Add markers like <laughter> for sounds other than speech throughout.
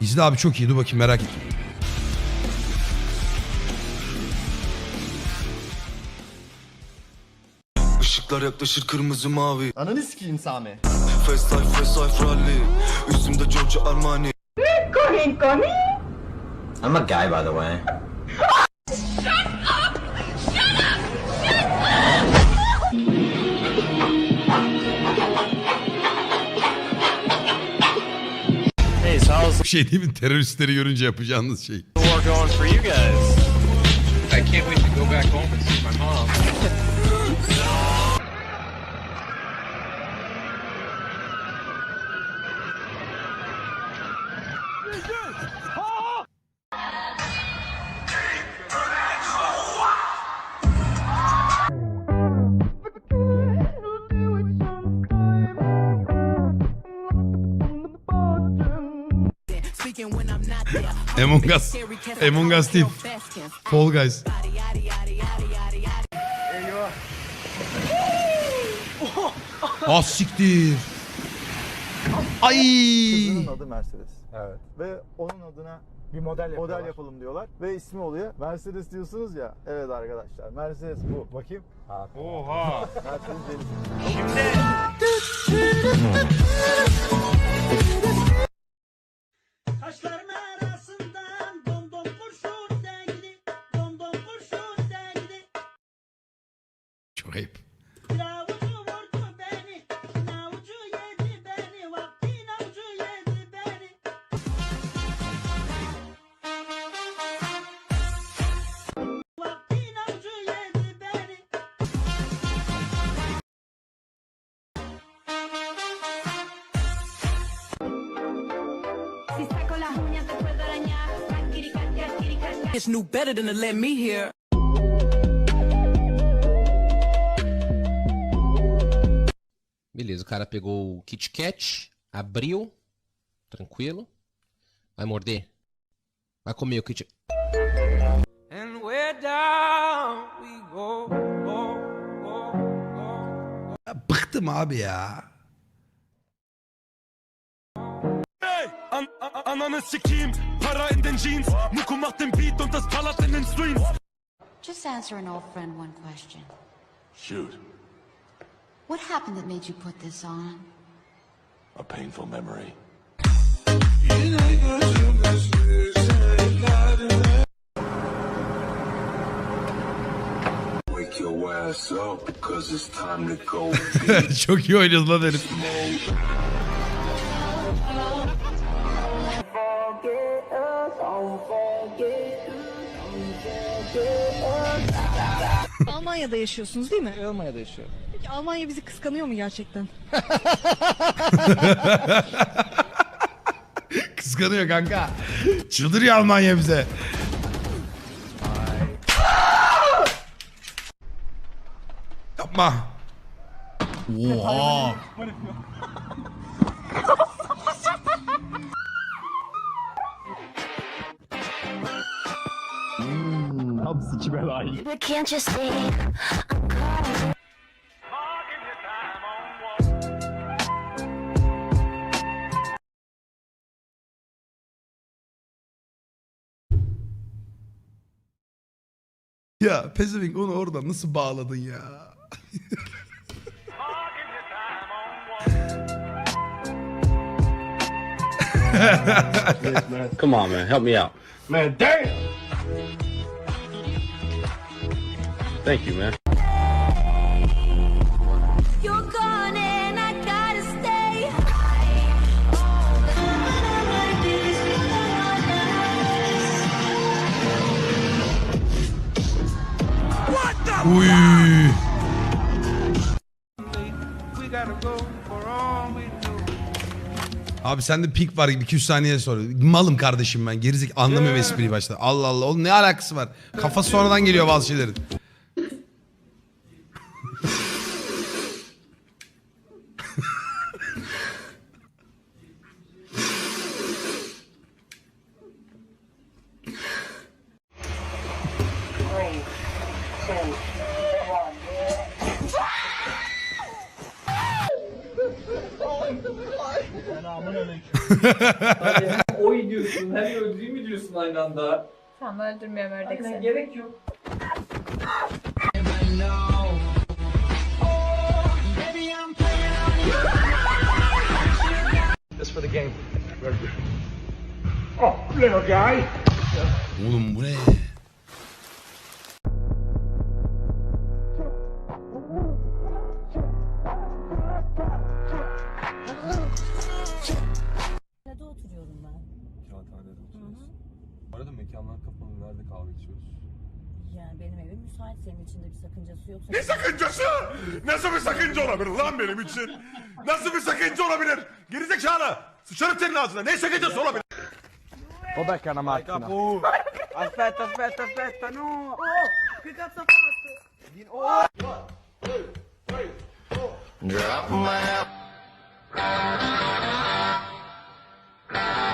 İzle abi çok iyi dur bakayım merak ettim. Işıklar yaklaşır kırmızı mavi Ananı sikeyim Sami. Fast life fast life rally Üstümde Giorgio Armani I'm a guy, by the way. Bu şey değil mi teröristleri görünce yapacağınız şey. I can't wait to go back home and see my mom. Among Us. Among Us değil. Fall Guys. Ah siktir. Ay. Kızının adı Mercedes. Evet. Ve onun adına bir model model yapalım diyorlar ve ismi oluyor. Mercedes diyorsunuz ya. Evet arkadaşlar. Mercedes bu. Bakayım. Oha. Mercedes. Taşların Si saco las uñas te puedo arañar. It's knew better than to let me hear. Beleza, o cara pegou o Kit Kat, abriu, tranquilo. Vai morder. Vai comer o Kit And where down we go, go, go, go. Ananı sikeyim. Para in den Jeans. Muku macht den Beat und das ballert in den Streams. Just answer an old friend one question. Shoot What happened that made you put this on? A painful memory Wake your ass up Cause it's time to go <laughs> Çok iyi oynuyoruz lan herif. Almanya'da yaşıyorsunuz değil mi? Almanya'da yaşıyorum. Peki Almanya bizi kıskanıyor mu gerçekten? <laughs> Kıskanıyor kanka. Çıldırıyor Almanya bize. Yapma. Oha. Can't you see? Ya pezevenk onu oradan nasıl bağladın ya? Come on, man. Help me out. Man, damn. Thank you, man. You're gone and I gotta stay. Uy. We gotta go for all we do. Abi sende pik var 200 saniye sonra. Malım kardeşim ben. Gerizik anlamıyorum espriyi başta. Allah Allah. Oğlum ne alakası var? Kafası sonradan geliyor bazı şeylerin. Selamun aleyküm. oy diyorsun hem öldüreyim mi diyorsun aynı anda? Tamam öldürmüyorum ördek Aynen, gerek yok. Oğlum bu ne? Benim için? Nasıl bir sakınca olabilir? Gerizekalı! Sıçarım senin ağzına. Ne sakıncası olabilir?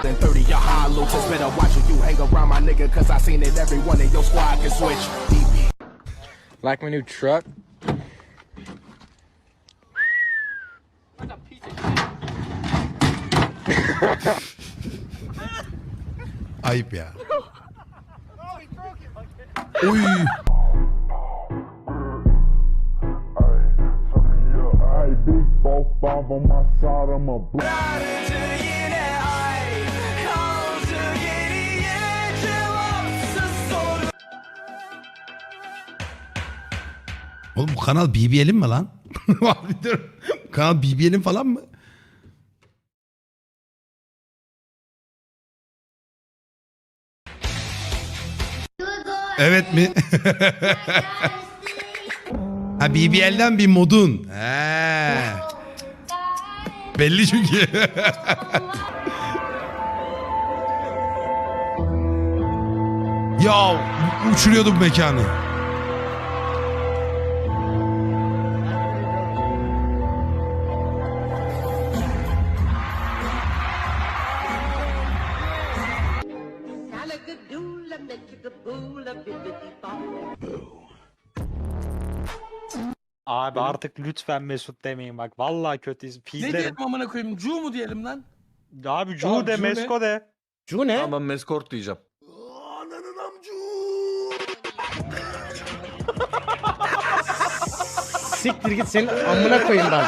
Then 30 your high loafers better watch who you hang around my nigga cause I seen it every one of your squad can switch. Like my new truck? <laughs> Ayıp ya. Oy. Oğlum bu kanal BBL'in mi lan? <laughs> Abi dur. Bu kanal BBL'in falan mı? Evet mi? ha BBL'den bir modun. He. Belli çünkü. <laughs> ya uçuruyordum mekanı. Abi artık lütfen Mesut demeyin bak. Vallahi kötüyüz. Pizlerim. amına koyayım? Cu mu diyelim lan? Abi Cu de Mesko de. Cu ne? Tamam meskort diyeceğim. <laughs> Siktir git senin amına koyayım ben.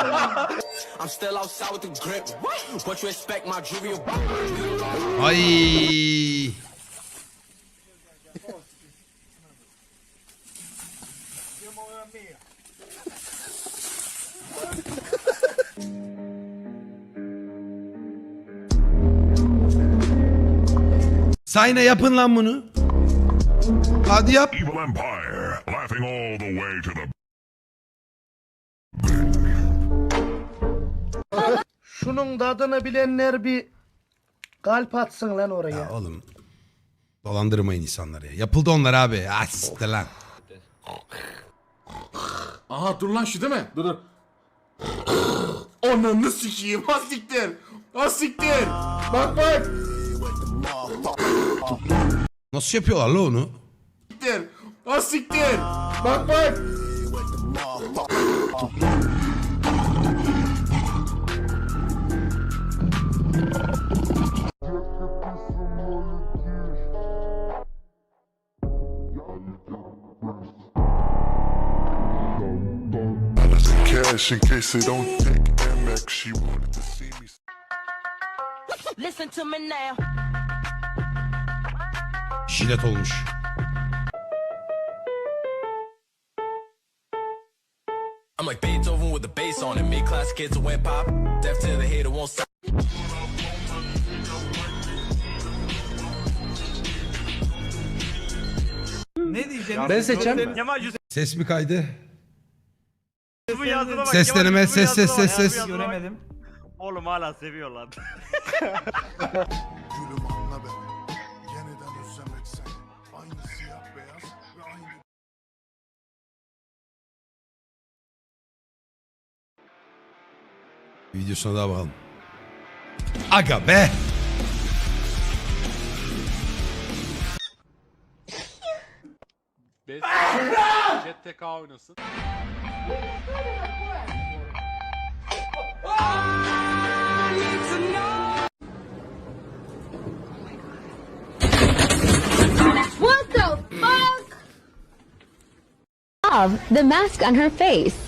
I'm Sayna yapın lan bunu. Hadi yap. Evil Empire, laughing all the way to the Şunun tadını bilenler bir kalp atsın lan oraya. Ya oğlum. Dolandırmayın insanları ya. Yapıldı onlar abi. Ah siktir lan. Aha dur lan şu değil mi? Dur dur. Ananı sikeyim. Ha siktir. Ha siktir. Bak bak. Nasıl yapıyorlar la onu? Siktir. Ha siktir. Bak bak. Cash in case they don't take Amex. She wanted to see me. Listen to me now. Jilet olmuş. I'm like Beethoven with the bass on it. Mid class kids went pop. Deaf to the hater won't stop. Ben seçeceğim. Ses mi kaydı? Ses deneme ses ses ses ses. Göremedim. Oğlum hala seviyorlar. <laughs> <laughs> Videosuna daha bakalım. Aga be! Bez oynasın. What the fuck? Of the mask on her face.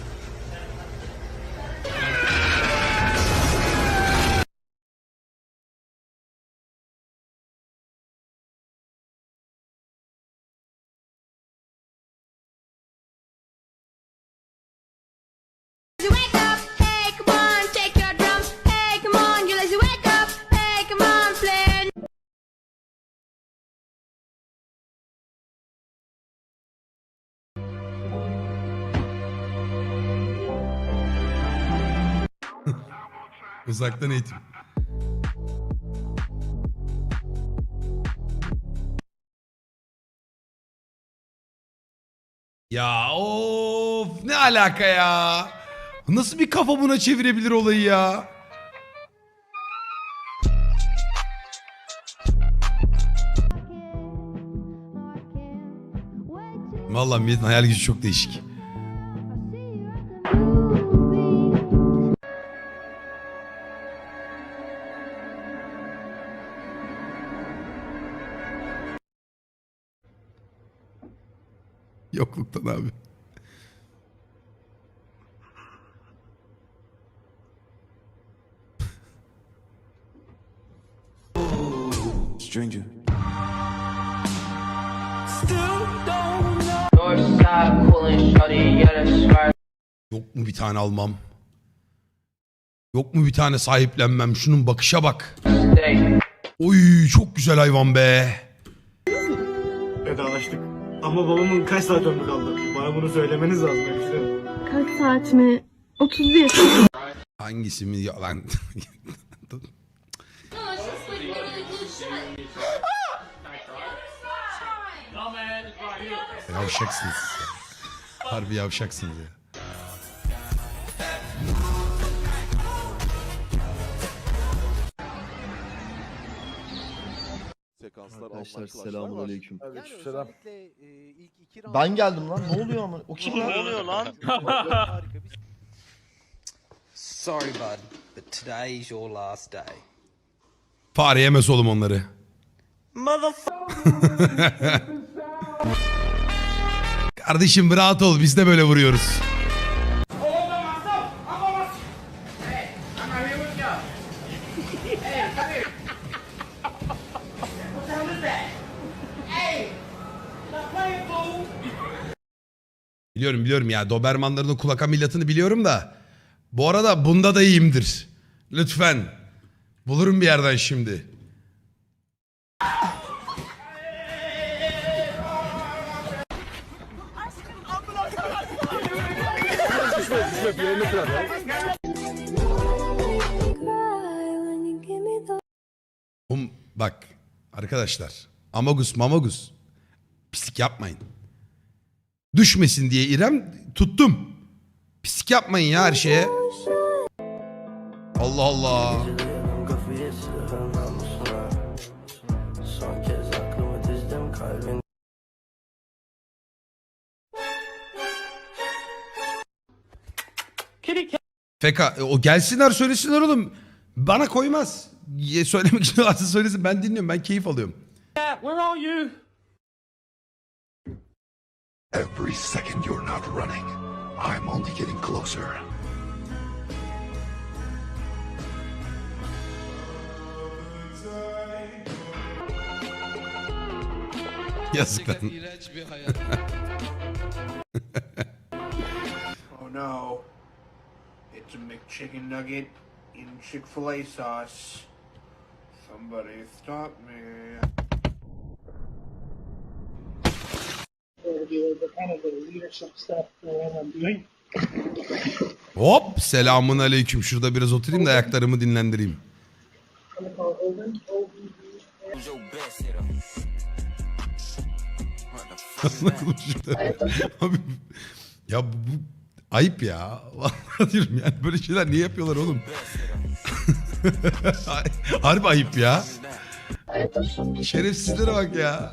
Uzaktan eğitim. Ya of ne alaka ya? Nasıl bir kafa buna çevirebilir olayı ya? Vallahi milletin hayal gücü çok değişik. Yokluktan abi. Stranger. Yok mu bir tane almam? Yok mu bir tane sahiplenmem? Şunun bakışa bak. Oy çok güzel hayvan be. Vedalaştık. Ama babamın kaç saat ömrü kaldı? Bana bunu söylemeniz lazım hemşire. Şey kaç saat mi? 31. Hangisi mi yalan? yavşaksınız. Harbi yavşaksınız ya. sekanslar, Arkadaşlar selamun aleyküm. Yani Aleykümselam. özellikle, e, ilk iki round- Ben geldim lan ne oluyor ama o kim lan? Ne oluyor <laughs> lan? Sorry, bud, but today's your last day. Fare yemez oğlum onları. <laughs> Kardeşim rahat ol biz de böyle vuruyoruz. Biliyorum biliyorum ya Dobermanların o kulak ameliyatını biliyorum da. Bu arada bunda da iyiyimdir. Lütfen. Bulurum bir yerden şimdi. Um, bak arkadaşlar Amagus mamagus pislik yapmayın. Düşmesin diye İrem tuttum. Pislik yapmayın ya her şeye. Allah Allah. Feka e, o gelsinler söylesinler oğlum. Bana koymaz. Söylemek için <laughs> söylesin ben dinliyorum ben keyif alıyorum. Where are you? Every second you're not running, I'm only getting closer. Yes, Yazıklar. <laughs> oh no. It's a McChicken nugget in Chick-fil-A sauce. Somebody stop me. Hop selamun aleyküm. Şurada biraz oturayım da ayaklarımı dinlendireyim. Abi ya bu, bu ayıp ya. Vallahi yani böyle şeyler niye yapıyorlar oğlum? <laughs> Harbi ayıp ya. Şerefsizlere bak ya.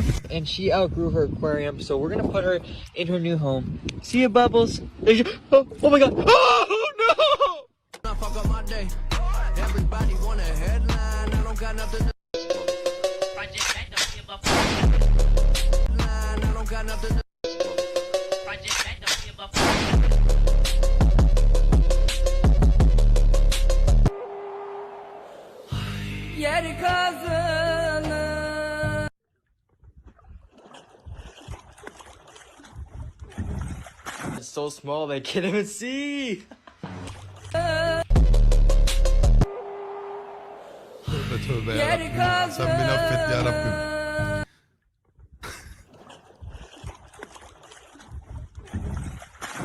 <laughs> and she outgrew her aquarium, so we're gonna put her in her new home. See you, Bubbles. Oh, oh my god. Oh It's so small they can't even see. Tövbe tövbe yarabbim. Sen beni affet yarabbim.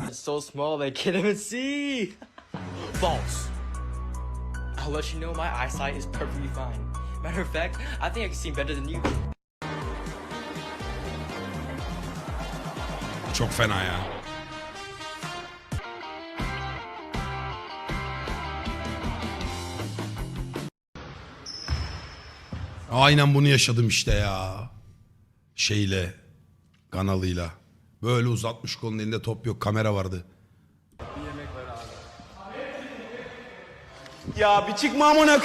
It's so small they can't even see. False. I'll let you know my eyesight is perfectly fine. Matter of fact, I think I can see better than you. Çok fena ya. Aynen bunu yaşadım işte ya. Şeyle, kanalıyla. Böyle uzatmış kolun elinde top yok, kamera vardı. Ya bir çıkma amına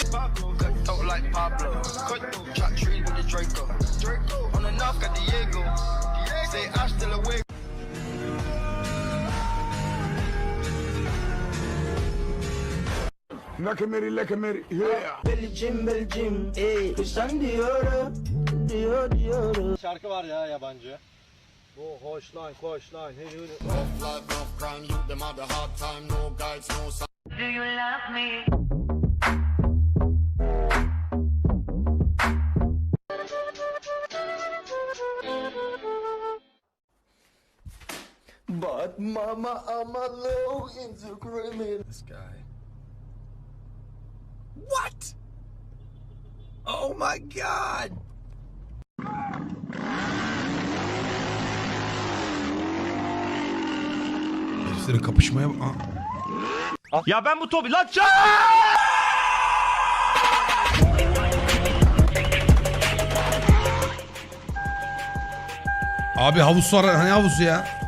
Nakemeri lekemeri yeah. Belicim belicim ey sen diyorum diyor diyorum. Şarkı var ya yabancı. Bu hoş lan koş lan. Hey, hey, Do you love me? But mama, I'm a little into criminal. This guy. What? Oh my god! Heriflerin kapışmaya... Aa. Ya ben bu Tobi lan! Abi havuz var, hani havuzu ya?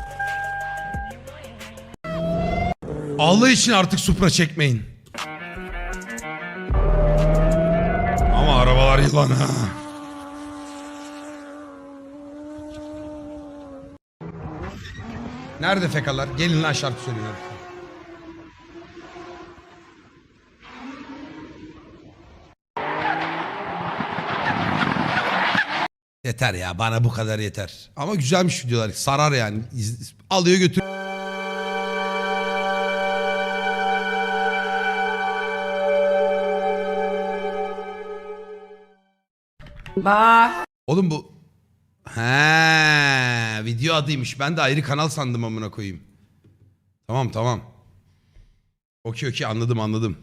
Allah için artık Supra çekmeyin. Ha. Nerede fekalar? Gelin lan şarkı hadi. Yeter ya bana bu kadar yeter. Ama güzelmiş videolar. Sarar yani. Alıyor götür. Oğlum bu... He, video adıymış. Ben de ayrı kanal sandım amına koyayım. Tamam tamam. Okey okey anladım anladım.